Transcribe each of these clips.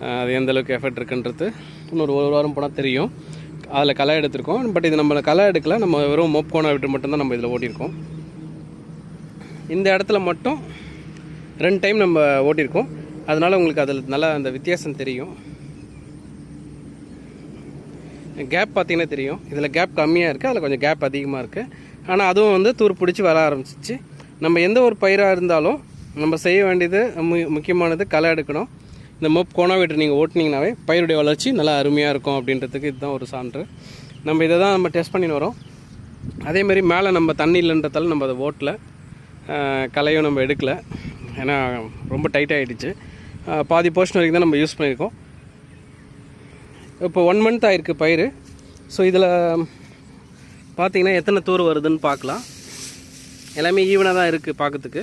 அது எந்த அளவுக்கு எஃபெக்ட் இருக்குன்றது இன்னொரு ஒரு வாரம் போனால் தெரியும். அதில் களை எடுத்திருக்கோம். பட் இது நம்ம களை எடுக்கல. நம்ம வெறும் மோப் விட்டு மட்டும்தான் நம்ம இதில் ஓட்டியிருக்கோம். இந்த இடத்துல மட்டும் ரெண்டு டைம் நம்ம ஓட்டியிருக்கோம். அதனால் உங்களுக்கு அதில் நல்லா அந்த வித்தியாசம் தெரியும். கேப் பார்த்தீங்கன்னா தெரியும். இதில் கேப் கம்மியாக இருக்குது அதில் கொஞ்சம் கேப் அதிகமாக இருக்குது ஆனால் அதுவும் வந்து தூர் பிடிச்சி வர ஆரம்பிச்சிச்சு. நம்ம எந்த ஒரு பயிராக இருந்தாலும் நம்ம செய்ய வேண்டியது மு முக்கியமானது களை எடுக்கணும். இந்த மொப் கோனாவேட்டர் நீங்கள் ஓட்டினீங்கனாவே பயிருடைய வளர்ச்சி நல்லா அருமையாக இருக்கும் அப்படின்றதுக்கு இதுதான் ஒரு சான்று. நம்ம இதை தான் நம்ம டெஸ்ட் பண்ணின்னு வரோம். அதேமாரி மேலே நம்ம தண்ணி இல்லைன்றதால நம்ம அதை ஓட்டல. கலையும் களையும் நம்ம எடுக்கல. ஏன்னா ரொம்ப டைட் ஆகிடுச்சு பாதி போர்ஷன் வரைக்கும் தான் நம்ம யூஸ் பண்ணியிருக்கோம். இப்போ ஒன் மந்த் ஆகிருக்கு பயிர். ஸோ இதில் பார்த்தீங்கன்னா எத்தனை தூர் வருதுன்னு பார்க்கலாம். எல்லாமே ஈவனாக தான் இருக்குது பார்க்கறதுக்கு.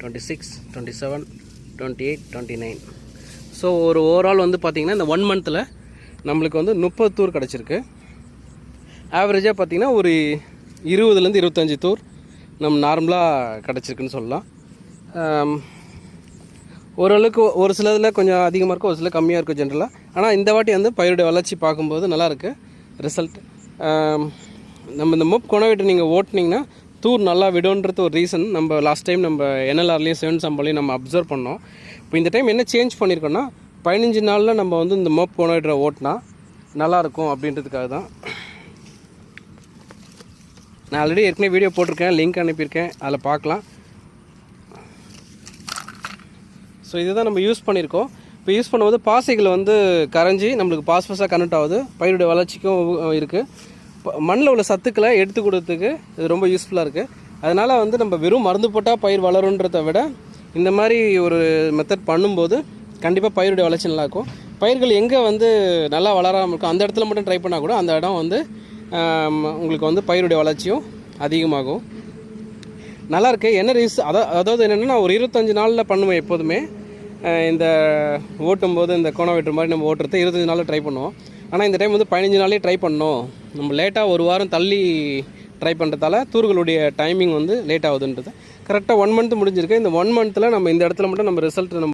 twenty six twenty seven twenty eight twenty nine so ஒரு ஓவரால் வந்து பார்த்திங்கன்னா இந்த ஒன் மந்த்தில் நம்மளுக்கு வந்து முப்பது தூர் கிடச்சிருக்கு. ஆவரேஜாக பார்த்திங்கன்னா ஒரு இருபதுலேருந்து இருபத்தஞ்சி தூர் நம்ம நார்மலாக கிடச்சிருக்குன்னு சொல்லலாம். ஓரளவுக்கு ஒரு சிலதில் கொஞ்சம் அதிகமாக இருக்கும் ஒரு சில கம்மியாக இருக்கும் ஜென்ரலாக ஆனால் இந்த வாட்டி வந்து பயிருடைய வளர்ச்சி பார்க்கும்போது நல்லாயிருக்கு ரிசல்ட் நம்ம இந்த மோப் கொணவிட்டு நீங்கள் ஓட்டுனீங்கன்னா தூர் நல்லா விடுன்றது ஒரு ரீசன். நம்ம லாஸ்ட் டைம் நம்ம என்எல்ஆர்லேயும் செவன் சம்பளையும் நம்ம அப்சர்வ் பண்ணோம். இப்போ இந்த டைம் என்ன சேஞ்ச் பண்ணியிருக்கோன்னா பதினஞ்சு நாளில் நம்ம வந்து இந்த மோப் கொணவிட்டரை ஓட்டினா நல்லாயிருக்கும் அப்படின்றதுக்காக தான். நான் ஆல்ரெடி ஏற்கனவே வீடியோ போட்டிருக்கேன் லிங்க் அனுப்பியிருக்கேன் அதில் பார்க்கலாம். ஸோ இதுதான் நம்ம யூஸ் பண்ணியிருக்கோம். இப்போ யூஸ் பண்ணும்போது பாசைகள் வந்து கரைஞ்சி நம்மளுக்கு பாஸ்பஸாக கனெக்ட் ஆகுது. பயிருடைய வளர்ச்சிக்கும் இருக்குது மண்ணில் உள்ள சத்துக்களை எடுத்து கொடுத்துக்கு இது ரொம்ப யூஸ்ஃபுல்லாக இருக்குது அதனால் வந்து நம்ம வெறும் மருந்து போட்டால் பயிர் வளருன்றதை விட இந்த மாதிரி ஒரு மெத்தட் பண்ணும்போது கண்டிப்பாக பயிருடைய வளர்ச்சி நல்லாயிருக்கும் பயிர்கள் எங்கே வந்து நல்லா வளராமல் இருக்கும் அந்த இடத்துல மட்டும் ட்ரை பண்ணால் கூட அந்த இடம் வந்து உங்களுக்கு வந்து பயிருடைய வளர்ச்சியும் அதிகமாகும். நல்லாருக்கு என்ன ரீஸ் அதான் அதாவது என்னென்னா நான் ஒரு இருபத்தஞ்சு நாளில் பண்ணுவேன் எப்போதுமே. இந்த ஓட்டும் போது இந்த கோணம் வெட்டுற மாதிரி நம்ம ஓட்டுறது இருபத்தஞ்சி நாளில் ட்ரை பண்ணுவோம். ஆனால் இந்த டைம் வந்து பதினஞ்சு நாளே ட்ரை பண்ணோம். நம்ம லேட்டாக ஒரு வாரம் தள்ளி ட்ரை பண்ணுறதால தூர்களுடைய டைமிங் வந்து லேட் ஆகுதுன்றது. கரெக்டாக ஒன் மந்த் முடிஞ்சிருக்கு. இந்த ஒன் மந்த்தில் நம்ம இந்த இடத்துல மட்டும் நம்ம ரிசல்ட் நம்ம